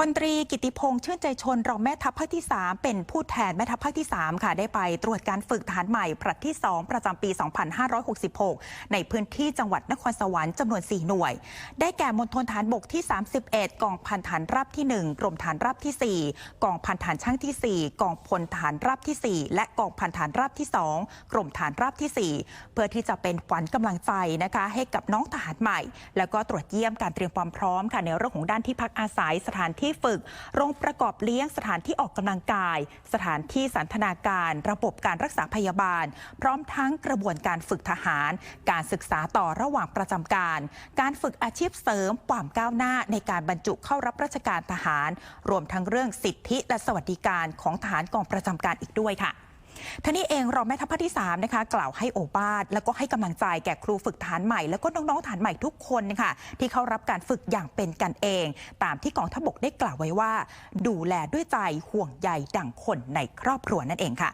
พลตรีกิติพงษ์ชื่นใจชนรองแม่ทัพภาคที่ 3 เป็นผู้แทนแม่ทัพภาคที่ 3 ค่ะ ได้ไปตรวจการฝึกทหารใหม่ผลัดที่ 2 ประจำปี 2566 ในพื้นที่จังหวัดนครสวรรค์จำนวน 4 หน่วย ได้แก่มณฑลฐานบกที่ 31 กองพันฐานรับที่ 1 กรมฐานรับที่ 4 กองพันฐานช่างที่ 4 กองพลฐานรับที่ 4 และกองพันฐานรับที่ 2 กรมฐานรับที่ 4 เพื่อที่จะเป็นขวัญกำลังใจนะคะ ให้กับน้องทหารใหม่ แล้วก็ตรวจเยี่ยมการเตรียมความพร้อมค่ะในเรื่องของด้านที่พักอาศัยสถานที่ฝึก โรงประกอบเลี้ยงสถานที่ออกกำลังกาย สถานที่สันทนาการ ระบบการรักษาพยาบาล พร้อมทั้งกระบวนการฝึกทหาร การศึกษาต่อระหว่างประจำการ การฝึกอาชีพเสริมความก้าวหน้าในการบรรจุเข้ารับราชการทหาร รวมทั้งเรื่องสิทธิและสวัสดิการของทหารกองประจำการอีกด้วยค่ะ ท่านี้เองรองแม่ทัพภาคที่3นะคะกล่าวให้โอบาสแล้วก็ให้กำลังใจแก่ครูฝึกฐานใหม่ แล้วก็น้องๆฐานใหม่ทุกคนนะคะที่เข้ารับการฝึกอย่างเป็นกันเอง ตามที่กองทัพบกได้กล่าวไว้ว่า ดูแลด้วยใจห่วงใยดั่งคนในครอบครัวนั่นเองค่ะ